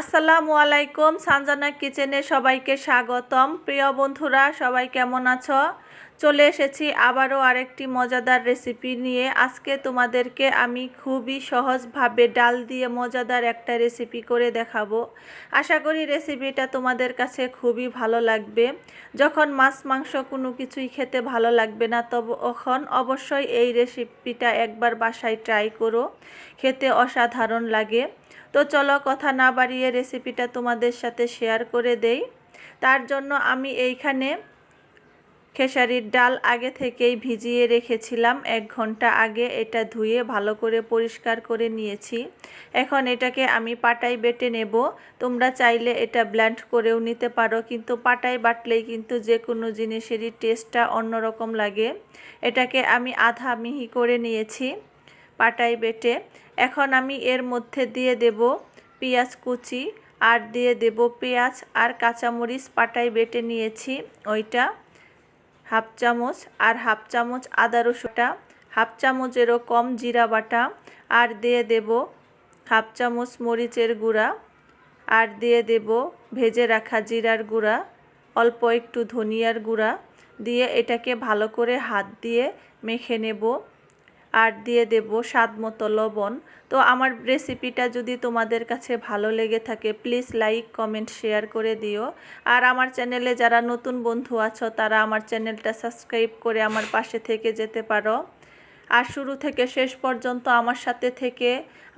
আসসালামু আলাইকুম, সানজানা কিচেনে সবাইকে স্বাগতম। প্রিয় বন্ধুরা, সবাই কেমন আছো? চলে এসেছি আবারও আরেকটি মজাদার রেসিপি নিয়ে। আজকে তোমাদেরকে আমি খুবই সহজভাবে ডাল দিয়ে মজাদার একটা রেসিপি করে দেখাবো। আশা করি রেসিপিটা তোমাদের কাছে খুবই ভালো লাগবে। যখন মাছ, মাংস কোনো কিছুই খেতে ভালো লাগবে না তখন অবশ্যই এই রেসিপিটা একবার বাসায় ট্রাই করো। খেতে অসাধারণ লাগে। তো চলো কথা না বাড়িয়ে রেসিপিটা তোমাদের সাথে শেয়ার করে দেই। তার জন্য আমি এইখানে খেসারির ডাল আগে থেকেই ভিজিয়ে রেখেছিলাম। এক ঘণ্টা আগে এটা ধুয়ে ভালো করে পরিষ্কার করে নিয়েছি। এখন এটাকে আমি পাটাই বেটে নেব। তোমরা চাইলে এটা ব্ল্যান্ড করেও নিতে পারো, কিন্তু পাটাই বাটলেই কিন্তু যে কোনো জিনিসেরই টেস্টটা অন্যরকম লাগে। এটাকে আমি আধা মিহি করে নিয়েছি পাটাই বেটে। এখন আমি এর মধ্যে দিয়ে দেব পেঁয়াজ কুচি, আর দিয়ে দেব পেঁয়াজ আর কাঁচামরিচ পাটাই বেটে নিয়েছি ওইটা, হাফ চামচ, আর হাফ চামচ আদা রসুনটা, হাফ চামচেরও কম জিরা বাটা, আর দিয়ে দেব হাফ চামচ মরিচের গুঁড়া, আর দিয়ে দেব ভেজে রাখা জিরার গুঁড়া, অল্প একটু ধনিয়ার গুঁড়া, দিয়ে এটাকে ভালো করে হাত দিয়ে মেখে নেব। আর দিয়ে দেব স্বাদ মতো লবণ। তো আমার রেসিপিটা যদি তোমাদের কাছে ভালো লেগে থাকে প্লিজ লাইক কমেন্ট শেয়ার করে দিও। আর আমার চ্যানেলে যারা নতুন বন্ধু আছো, তারা আমার চ্যানেলটা সাবস্ক্রাইব করে আমার পাশে থেকে যেতে পারো। আর শুরু থেকে শেষ পর্যন্ত আমার সাথে থেকে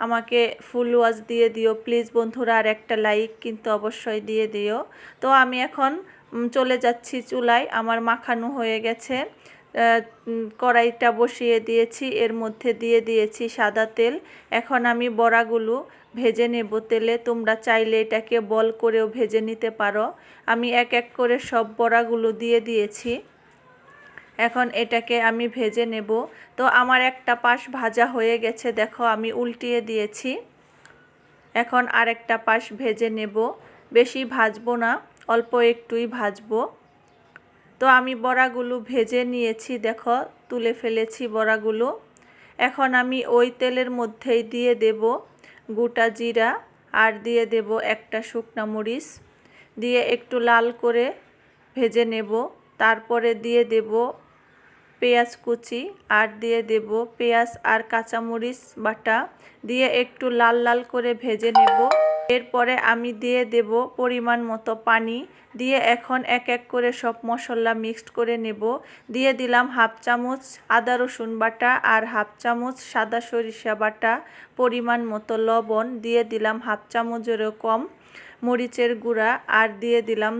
আমাকে ফুল ওয়াজ দিয়ে দিও। প্লিজ বন্ধুরা, আর একটা লাইক কিন্তু অবশ্যই দিয়ে দিও। তো আমি এখন চলে যাচ্ছি চুলায়। আমার মাখানো হয়ে গেছে। কড়াইটা বসিয়ে দিয়েছি, এর মধ্যে দিয়ে দিয়েছি সাদা তেল। এখন আমি বড়াগুলো ভেজে নেব তেলে। তোমরা চাইলে এটাকে বল করেও ভেজে নিতে পারো। আমি এক এক করে সব বড়াগুলো দিয়ে দিয়েছি। এখন এটাকে আমি ভেজে নেব। তো আমার একটা পাশ ভাজা হয়ে গেছে, দেখো আমি উল্টিয়ে দিয়েছি। এখন আরেকটা পাশ ভেজে নেব। বেশি ভাজবো না, অল্প একটুই ভাজবো। তো আমি বড়াগুলো ভেজে নিয়েছি, দেখো, তুলে ফেলেছি বড়াগুলো। এখন আমি ওই তেলের মধ্যেই দিয়ে দেব গোটা জিরা আর দিয়ে দেব একটা শুকনা মরিচ। দিয়ে একটু লাল করে ভেজে নেব। তারপরে দিয়ে দেব পেঁয়াজ কুচি আর দিয়ে দেব পেঁয়াজ আর কাঁচামরিচ বাটা। দিয়ে একটু লাল লাল করে ভেজে নেব। এরপরে আমি দিয়ে দেব পরিমাণ মতো পানি। দিয়ে এখন এক এক করে সব মশলা মিক্সড করে নেব। দিয়ে দিলাম হাফ চামচ আদা রসুন বাটা আর হাফ চামচ সাদা সরিষা বাটা পরিমাণ মতো লবণ। দিয়ে দিলাম হাফ চামচেরও কম মরিচের গুঁড়া আর দিয়ে দিলাম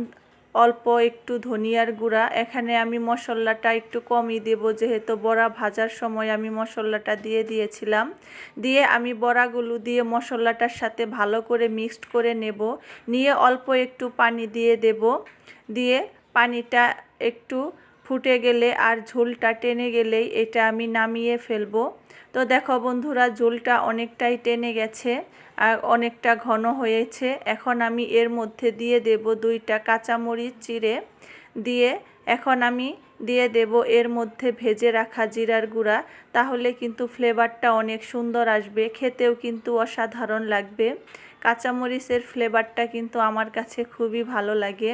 অল্প একটু ধনিয়ার গুঁড়া। এখানে আমি মশলাটা একটু কমই দেব, যেহেতু বড়া ভাজার সময় আমি মশলাটা দিয়ে দিয়েছিলাম। দিয়ে আমি বড়াগুলো দিয়ে মশলাটার সাথে ভালো করে মিক্সড করে নেব। নিয়ে অল্প একটু পানি দিয়ে দেব। দিয়ে পানিটা একটু ফুটে গেলে আর ঝোলটা টেনে গেলেই এটা আমি নামিয়ে ফেলব। তো দেখো বন্ধুরা, ঝোলটা অনেকটাই টেনে গেছে আর অনেকটা ঘন হয়েছে। এখন আমি এর মধ্যে দিয়ে দেব দুইটা কাঁচামরিচ চিড়ে। দিয়ে এখন আমি দিয়ে দেব এর মধ্যে ভেজে রাখা জিরার গুঁড়া। তাহলে কিন্তু ফ্লেভারটা অনেক সুন্দর আসবে, খেতেও কিন্তু অসাধারণ লাগবে। কাঁচামরিচের ফ্লেভারটা কিন্তু আমার কাছে খুবই ভালো লাগে।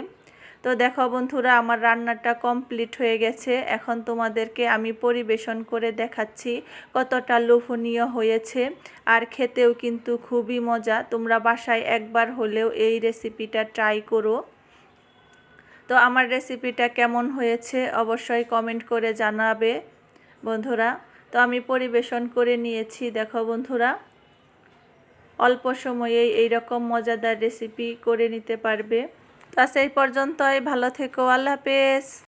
তো দেখো বন্ধুরা, আমার রান্নাটা কমপ্লিট হয়ে গেছে। এখন তোমাদেরকে আমি পরিবেশন করে দেখাচ্ছি কতটা লোভনীয় হয়েছে। আর খেতেও কিন্তু খুবই মজা। তোমরা বাসায় একবার হলেও এই রেসিপিটা ট্রাই করো। তো আমার রেসিপিটা কেমন হয়েছে অবশ্যই কমেন্ট করে জানাবে বন্ধুরা। তো আমি পরিবেশন করে নিয়েছি, দেখো বন্ধুরা। অল্প সময়েই এইরকম মজাদার রেসিপি করে নিতে পারবে। তো সেই পর্যন্তই। ভালো থেকো আল্লাহ হাফেজ।